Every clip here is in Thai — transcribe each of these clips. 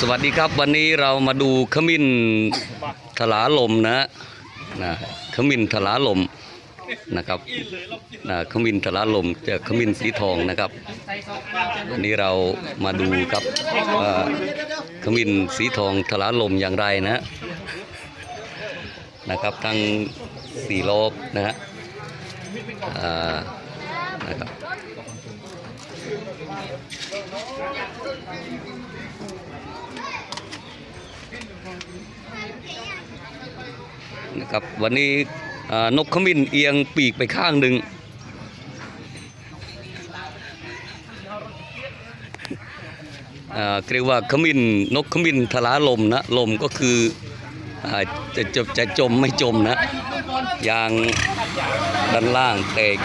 สวัสดีครับวันนี้เรามาดูขมิ้นถลาลมนะนะขมิ้นถลาลมนะครับนะขมิ้นถลาลมจะขมิ้นสีทองนะครับ วันนี้เรามาดูครับว่าขมิ้นสีทองถลาลมอย่างไรนะนะครับทั้งสี่โลบนะฮะนะครับ นะครับ วันนี้นกขมิ้นเอียงปีกไปข้างหนึ่งเรียกว่าขมิ้นนกขมิ้นทลาลมนะลมก็คือจะจะจะจมไม่จมนะยางด้านล่างแตก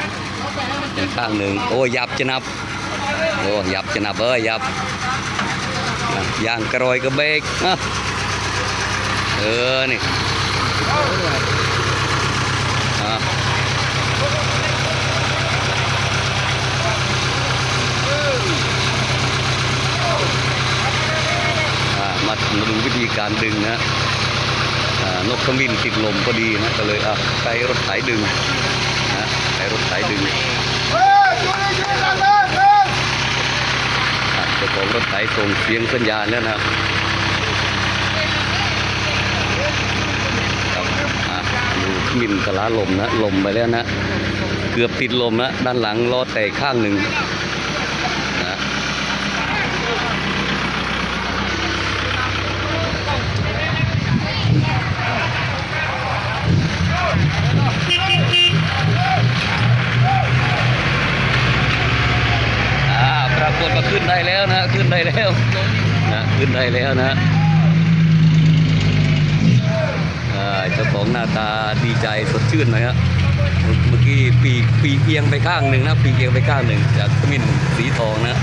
อย่างข้างหนึ่งโอ้ยับจะนับโอ้ยับจะนับเอ้ยยับอะยางกระรอยกระเบกเออนี่ มามาดูวิธีการดึงนะอ่านกขมิ้นติดลมพอดีนะก็เลยอะใช้รถไถดึงนะใช้รถไถดึงอะเจ้าของรถไถส่งเสียงสัญญาณแล้วนะครับอะดูข มินกะลาลมนะลมไปแล้วนะ เกือบติดลมนะด้านหลังล้อแตกข้างหนึ่งนะปรากฏว่าขึ้นได้แล้วนะ ขึ้นได้แล้วนะขึ้นได้แล้วนะ อ่าเจ้าตาดีใจสดชื่นหน่อยฮะเมื่อเมื่อกี้ปีกปีกเอียงไปข้างหนึ่งนะปีกเอียงไปข้างหนึ่งจากขมิ้นสีทองนะ